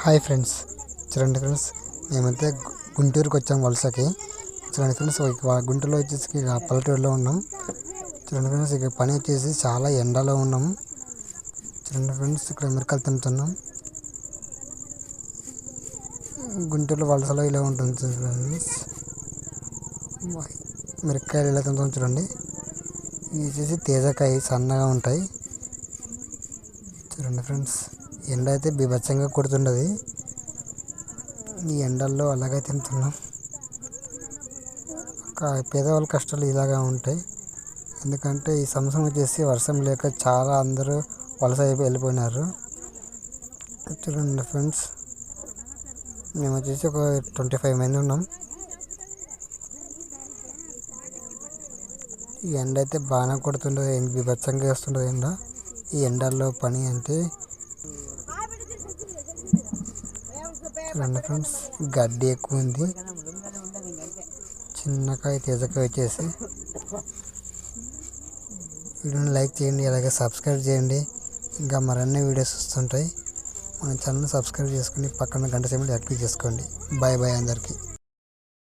Hi friends. చూడండి friends మేమైతే గు- గుంటూరుకి వచ్చాం వలసకి. చూడండి ఫ్రెండ్స్ గుంటూరులో వచ్చేసి ఇక పల్లెటూరులో ఉన్నాం. చూడండి ఫ్రెండ్స్ ఇక పని వచ్చేసి చాలా ఎండలో ఉన్నాం. చూడండి ఫ్రెండ్స్ ఇక్కడ మిరకలు తింటున్నాం. గుంటూరు వలసలో ఇలా ఉంటుంది ఫ్రెండ్స్. మిరకాయలు ఇలా తింటాం చూడండి. ఇవి వచ్చేసి తేజకాయ సన్నగా ఉంటాయి. చూడండి ఫ్రెండ్స్. ఎండ అయితే బీభత్సంగా కొడుతున్నది ఈ ఎండల్లో అలాగే తింటున్నాం. ఒక పేదవాళ్ళ కష్టాలు ఇలాగా ఉంటాయి. ఎందుకంటే ఈ సంవత్సరం వచ్చేసి వర్షం లేక చాలా అందరూ వలస అయిపోయి వెళ్ళిపోయినారు. చూడండి ఫ్రెండ్స్ మేము వచ్చేసి ఒక ట్వంటీ ఫైవ్ మంది ఉన్నాం. ఈ ఎండ అయితే బాగానే కొడుతుండదు బీభత్సంగా వేస్తుండదు ఎండ. ఈ ఎండల్లో పని అంటే చూడండి ఫ్రెండ్స్ గడ్డి ఎక్కువ ఉంది. చిన్నకాయ తీజకాయ వచ్చేసి. వీడియోని లైక్ చేయండి అలాగే సబ్స్క్రైబ్ చేయండి. ఇంకా మరిన్ని వీడియోస్ వస్తుంటాయి. మన ఛానల్ సబ్స్క్రైబ్ చేసుకుని పక్కన గంట సేపు యాక్టివ్ చేసుకోండి. బాయ్ బాయ్ అందరికీ.